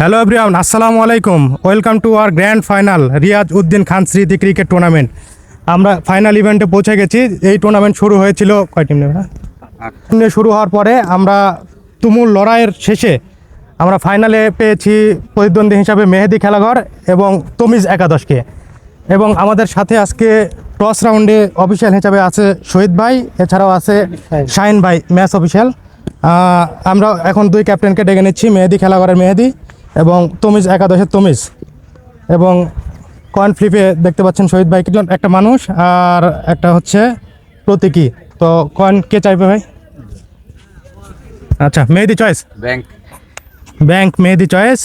Hello everyone আসসালামু আলাইকুম welcome to our grand final Riaz Uddin Khan স্মৃতি cricket tournament আমরা ফাইনাল ইভেন্টে পৌঁছে গেছি এই টুর্নামেন্ট শুরু হয়েছিল কয় টিম নেবে শুরু হওয়ার পরে আমরা তুমুল লড়াইয়ের শেষে আমরা ফাইনালে পেয়েছি প্রতিদ্বন্দ্বী হিসাবে মেহেদি খেলাঘর এবং তমিজ একাদশকে। এবং আমাদের সাথে আজকে টস রাউন্ডে অফিসিয়াল হিসাবে আছে শহীদ ভাই, এছাড়াও আছে শাহিন ভাই, ম্যাচ অফিসিয়াল। আমরা এখন দুই ক্যাপ্টেনকে ডেকে নিচ্ছি, মেহেদি খেলাঘরের মেহেদি। এবং তমিজ একাদশের তমিজ। এবং কয়েন ফ্লিপে দেখতে পাচ্ছেন শহীদ ভাই একজন একটা মানুষ আর একটা হচ্ছে প্রতীকী। তো কয়েন কে চাইবে ভাই? আচ্ছা Mehedi choice bank bank Mehedi choice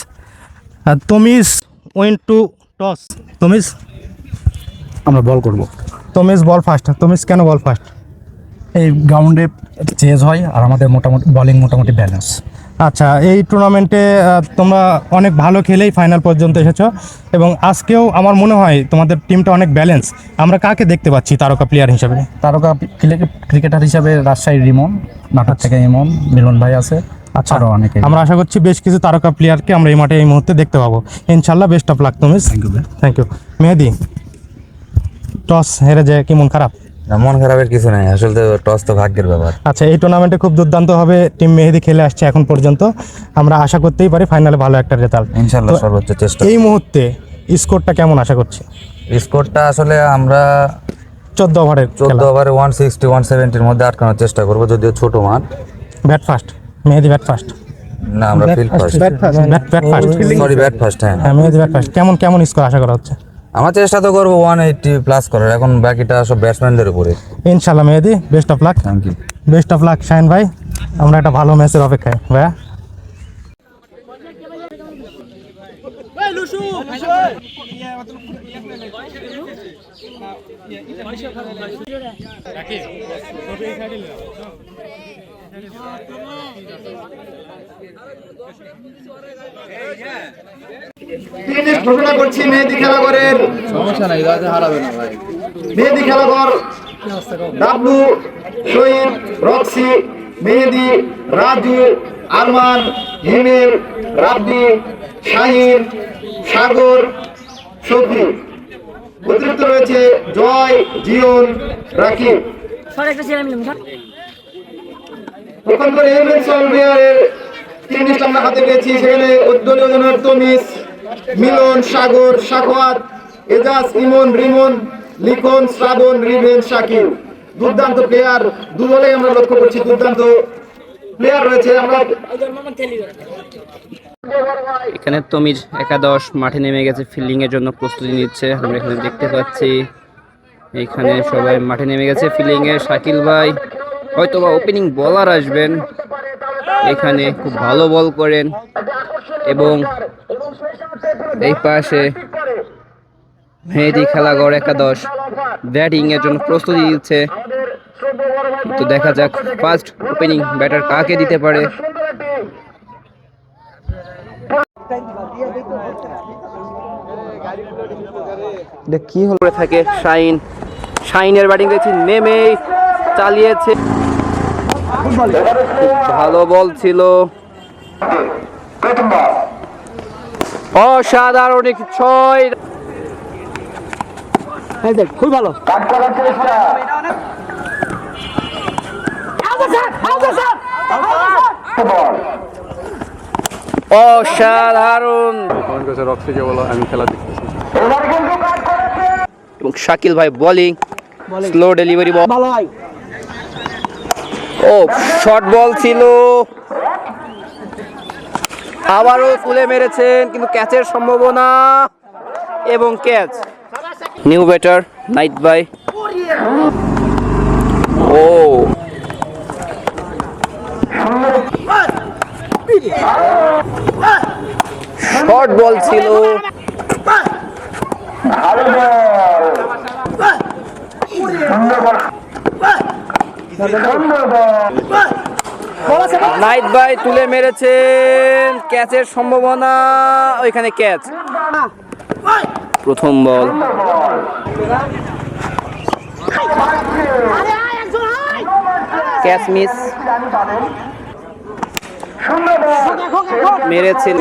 R Tamiz win to toss Tamiz? আমরা বল করব। তমিজ বল ফার্স্ট তমিজ কেন বল ফার্স্ট এই গ্রাউন্ডে চেজ হয় আর আমাদের মোটামুটি বলিং মোটামুটি ব্যালেন্স আচ্ছা এই টুর্নামেন্টে তোমরা অনেক ভালো খেলেই ফাইনাল পর্যন্ত এসেছ এবং আজকেও আমার মনে হয় তোমাদের টিমটা অনেক ব্যালেন্স আমরা কাকে দেখতে পাচ্ছি তারকা প্লেয়ার হিসেবে? তারকা ক্রিকেটার হিসাবে রাজশাহীর রিমন নাটক থেকে ইমন মিলন ভাই আছে আচ্ছা আরও অনেকে। আমরা আশা করছি বেশ কিছু তারকা প্লেয়ারকে আমরা এই মাঠে এই মুহূর্তে দেখতে পাবো। ইনশাল্লাহ বেস্ট অফ লাক তুমি thank you thank you Mehedi toss হেরে যায় কি মন খারাপ? মন খারাপের কিছু নাই। আসলে তো টস তো ভাগ্যের ব্যাপার। আচ্ছা এই টুর্নামেন্টে খুব দুর্দান্ত হবে টিম মেহেদি খেলে আসছে এখন পর্যন্ত। আমরা আশা করতেই পারি ফাইনালে ভালো একটা রেজাল্ট ইনশাল্লাহ তো সর্বোচ্চ চেষ্টা। এই মুহূর্তে স্কোরটা কেমন আশা করছি স্কোরটা আসলে আমরা চোদ্দ ওভারের চোদ্দ ওভারে ওয়ান সিক্সটি ওয়ান সেভেন্টির মধ্যে আটকানোর চেষ্টা করব যদিও ছোট মাঠ bat first Mehedi bat first না আমরা field first bat bat first sorry bat first হ্যাঁ। হ্যাঁ মেহেদি ব্যাট ফার্স্ট কেমন কেমন স্কোর আশা করা হচ্ছে? আমার চেষ্টা তো করব ওয়ান এইটটি প্লাস করার এখন বাকিটা সব ব্যাটসম্যানদের উপরে। ইনশাল্লাহ Mehedi best of luck thank you best of luck Shine ভাই। আমরা একটা ভালো ম্যাচের অপেক্ষায় ভাইয়া। ফিনিশ ঘোষণা করছি মেহেদি খেলাঘরের মেহেদি খেলাঘর ডাবলু শহীদ রক্সি মেহেদি রাজু আরমান হিমেল রাব্বি শাহিন সাগর শফি অতিরিক্ত রয়েছে জয় জিয়ন রাকিব। সর একটা ছেলে মিলুন প্রথম করে এমএনসন বিহারের তিন হাতে পেয়েছি। সেখানে উদ্দলীয় জনের তমিস মিলন, সাগর সাখওয়াত এজাজ, ইমন, রিমন, লিখন, শ্রাবণ, রিভেন শাকির দুর্দান্ত প্লেয়ার দুদলে আমরা লক্ষ্য করছি। দুর্দান্ত প্লেয়ার রয়েছে। আমরা এখানে তমিজ একাদশ মাঠে নেমে গেছে ফিল্ডিং এর জন্য প্রস্তুতি নিচ্ছে। আমরা এখানে দেখতে পাচ্ছি, এখানে সবাই মাঠে নেমে গেছে ফিল্ডিং এ শাকিল ভাই হয়তো বা ওপেনিং বলার আসবেন। এখানে খুব ভালো বল করেন। এবং এই পাশে মেহেদি খেলাঘর একাদশ। ব্যাটিং এর জন্য প্রস্তুতি দিচ্ছে তো দেখা যাক ফার্স্ট ওপেনিং ব্যাটার কাকে দিতে পারে। কি হলো? থাকে শাইন। শাইনের ব্যাটিং দেখছি নেমে চালিয়েছে। ভালো বল ছিল। অসাধারণ ছয়। খুব ভালো। অসাধারণ। আমি খেলা এবং শাকিল ভাই বোলিং। স্লো ডেলিভারি বল। ভালো হয়। ও শর্ট বল ছিল। আবারও তুলে মেরেছেন, কিন্তু ক্যাচের সম্ভাবনা এবং ক্যাচ নিউ ব্যাটার নাইট বাই ও। শর্ট বল ছিল। নাইট বাই তুলে মেরেছেন। ক্যাচের সম্ভাবনা, ওইখানে ক্যাচ। প্রথম বল। Catch miss. মেরেছেন।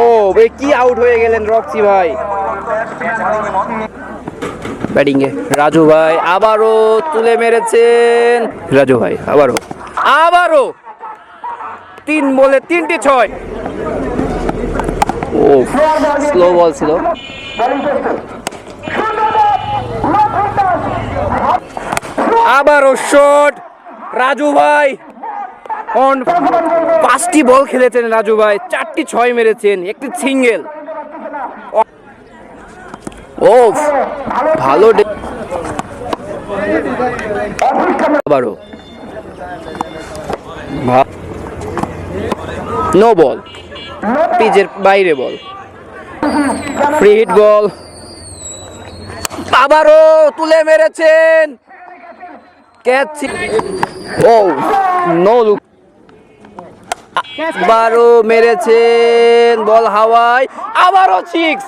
ও কি আউট হয়ে গেলেন রক্সি ভাই। ব্যাটিং এ রাজু ভাই আবারও তুলে মেরেছেন। রাজু ভাই, আবারও। আবারও তিন বলে তিনটে ছয়। ও স্লো বল ছিল। আবারও শট রাজু ভাই অন পাঁচটি বল খেলেছেন রাজু ভাই। চারটি ছয় মেরেছেন, একটি সিঙ্গেল ও ভালো আবারও নো বল। পিচের বাইরে বল। ফ্রি হিট বল। আবারও তুলে মেরেছেন। ক্যাচ ও নো লুক। আবারও মেরেছেন বল হাওয়ায়। আবারও সিক্স।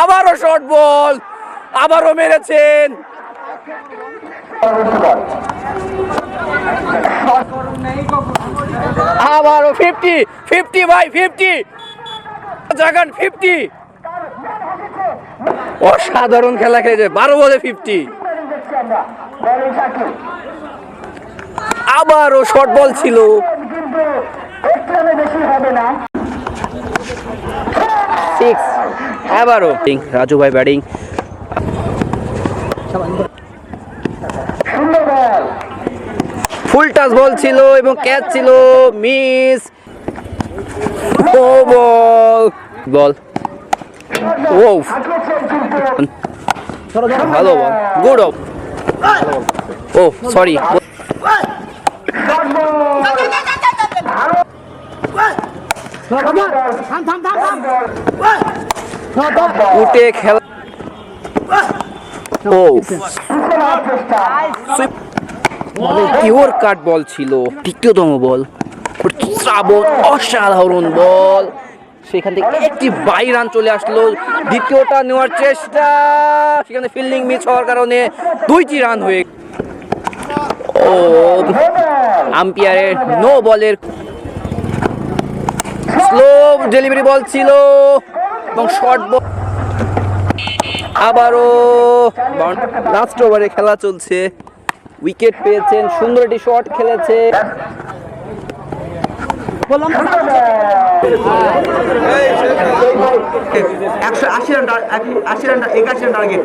আবারও শর্ট বল আবারও মেরেছেন। আবারও ফিফটি ফিফটি বাই ফিফটি জাগান ফিফটি অসাধারণ খেলা খেলেছে বারো বলে ফিফটি আবারও শর্ট বল ছিল। সিক্স আবারও রাজু ভাই ব্যাটিং। ফুল টাচ বল ছিল এবং ক্যাচ ছিল। মিস ও বল। বল। ও ভালো গুড অফ ও সরি। উঠে খেলা পিওর কাট বল ছিল? দ্বিতীয়তম বল। শ্রাবণ, অসাধারণ বল। সেখান থেকে একটি বাই রান চলে আসলো। দ্বিতীয়টা নেওয়ার চেষ্টা। সেখানে ফিল্ডিং মিস হওয়ার কারণে দুইটি রান হয়ে ও আম্পায়ারের নো বলের স্লো ডেলিভারি বল ছিল। এবং শর্ট বল আবারও লাস্ট ওভারে খেলা চলছে। উইকেট পেয়েছেন সুন্দর একটি শট খেলেছে। একশো আশি রান আশি রান একাশি রান টার্গেট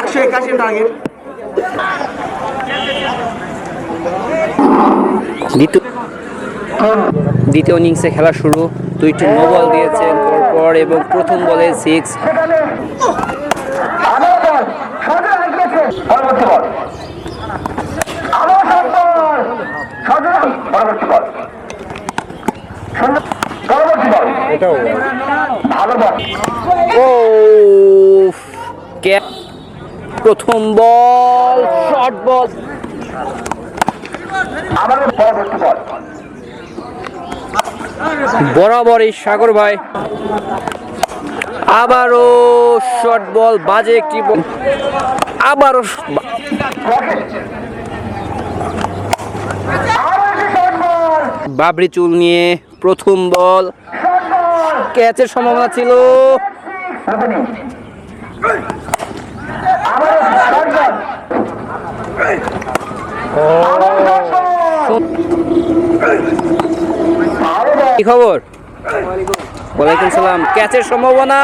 একশো একাশি রান টার্গেট দ্বিতীয় দ্বিতীয় ইনিংসে খেলা শুরু। দুইটি নো বল দিয়েছেন। পরপর এবং প্রথম বলে সিক্স প্রথম বল শর্ট বল আবার পরবর্তী বল। বরাবর এই সাগর ভাই। আবারও শর্ট বল বাজে একটি আবারও বাবরি চুল নিয়ে প্রথম বল ক্যাচের সম্ভাবনা ছিল শট বল আবার শট বল আরও বল কি খবর? ওয়ালাইকুম সালাম। ক্যাচের সম্ভাবনা?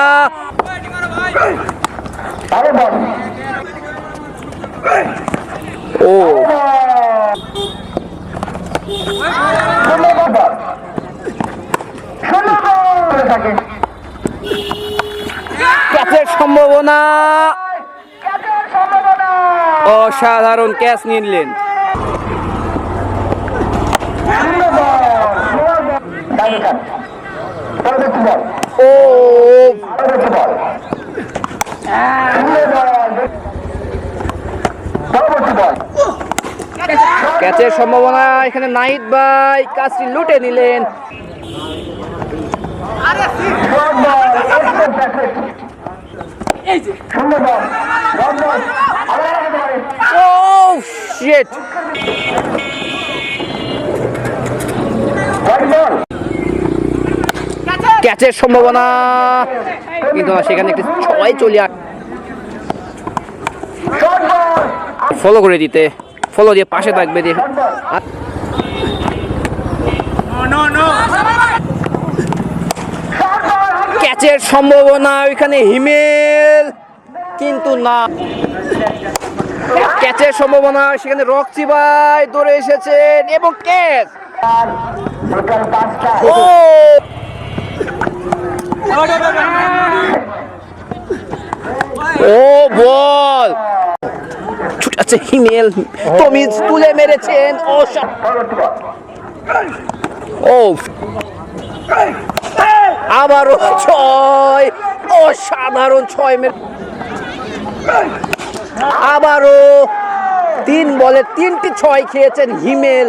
ও। ক্যাচের সম্ভাবনা? অসাধারণ ক্যাচ নিলেন সুন্দর বল সুন্দর বল ডাইনি কাট পরবর্তী বল ও পরবর্তী বল পরবর্তী বল ক্যাচের সম্ভাবনা এখানে নাইট ভাই কাজটি লুটে নিলেন বল এক্সপ্রেস ব্যাকওয়ার্ড সুন্দর বল লং বল আবার আগে পারে ও শিট ক্যাচের সম্ভাবনা। কিন্তু সেখানে একটি ছয় চলে ফলো করে দিতে। ফলো দিয়ে পাশে থাকবে দিয়ে। ক্যাচের সম্ভাবনা ওইখানে হিমেল, কিন্তু না। ক্যাচের সম্ভাবনা সেখানে রক্সি ভাই দৌড়ে এসেছেন, এবং ক্যাচ। ও! ও বল। ছুটাচ্ছে হিমেল। তমিজ তুলে মেরেছেন ও ও আবারও ছয়। অসাধারণ ছয় মেরে আবারও তিন বলে তিনটি ছয় খেয়েছেন হিমেল।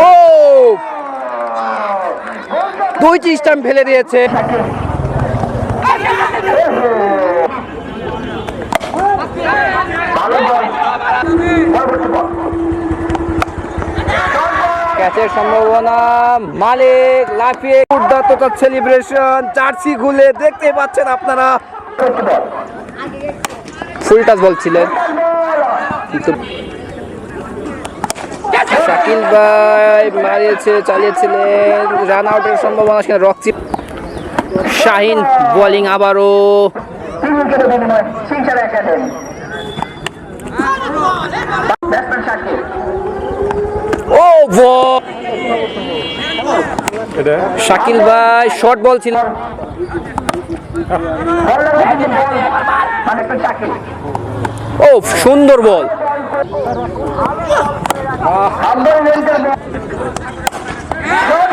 ও! দুইটি স্টাম্প ফেলে দিয়েছে। ক্যাচের সম্ভাবনা মালিক লাফিয়ে দুর্দান্ত সেলিব্রেশন জার্সি খুলে দেখতে পাচ্ছেন আপনারা। ফুল টাচ বলছিলেন কিন্তু শাকিল ভাই মারিয়েছে, চালিয়েছিলেন। রান আউটের সম্ভাবনা সেখানে রক্সি, শাহিন বোলিং আবারও। ও শাকিল ভাই শর্ট বল ছিল। ও, সুন্দর বল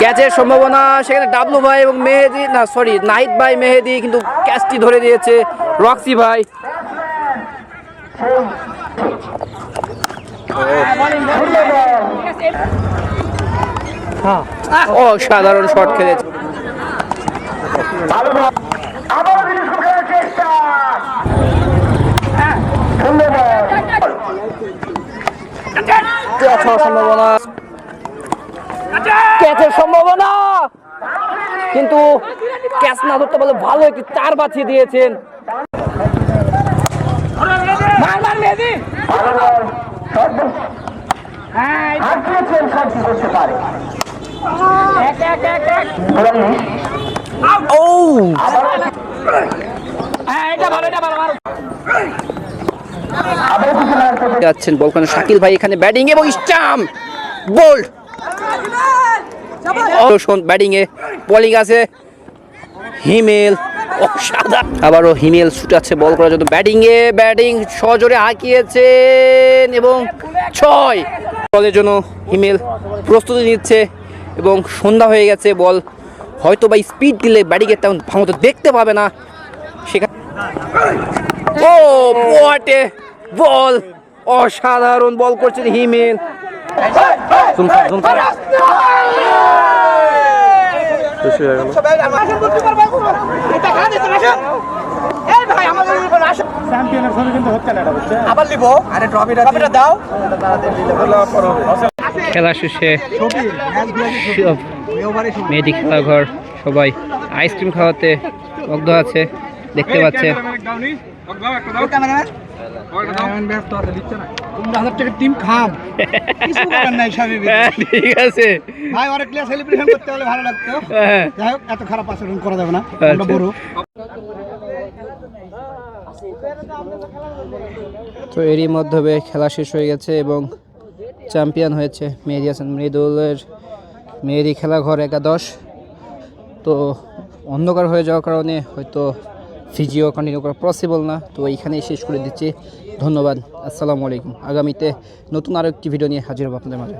ক্যাচের সম্ভাবনা সেখানে ডাবলু ভাই এবং মেহেদি না সরি নাহিদ ভাই মেহেদি কিন্তু ক্যাচটি ধরে দিয়েছে রক্সি ভাই। অসাধারণ শট খেলেছে ক্যাচ হওয়ার সম্ভাবনা ক্যাচের সম্ভাবনা। কিন্তু ক্যাচ না ধরতে পারলে ভালো একটি চার বাছিয়ে দিয়েছেন। ও। যাচ্ছেন বলখানে শাকিল ভাই এখানে ব্যাটিং এবং স্টাম্প বোল্ড ব্যাটিং এ বোলিং আছে। হিমেল, অসাধারণ। আবারও হিমেল ছুটাচ্ছে বল করার জন্য। ব্যাটিং এ ব্যাটিং সজোরে হাঁকিয়েছেন এবং ছয়। বলের জন্য হিমেল প্রস্তুতি নিচ্ছে এবং সন্ধ্যা হয়ে গেছে। বল হয়তো বা স্পিড দিলে ব্যাটিংয়ে তেমন ভালো তো দেখতে পাবে না। সেখানে ও বল! অসাধারণ বল করছেন কর। খেলা শেষে মেয়েদি খেলাঘর সবাই আইসক্রিম খাওয়াতে মুগ্ধ আছে দেখতে পাচ্ছে টিম খাম কিছু করার নাই স্বামী ঠিক আছে। ভাই অনেক সেলিব্রেশন করতে হলে ভালো লাগতো। যাই হোক এত খারাপ আচরণ করা যাবে না। আমরা বড়। তো এরই মধ্যে খেলা শেষ হয়ে গেছে এবং চ্যাম্পিয়ন হয়েছে মেহেদি হাসান মৃদুলের মেহেদি খেলাঘর একাদশ। তো অন্ধকার হয়ে যাওয়ার কারণে হয়তো ফিজিও কন্টিনিউ করা পসিবল না, তো এইখানেই শেষ করে দিচ্ছি। ধন্যবাদ, আসসালামু আলাইকুম। আগামীতে নতুন আরও একটি ভিডিও নিয়ে হাজির হব আপনাদের মাঝে।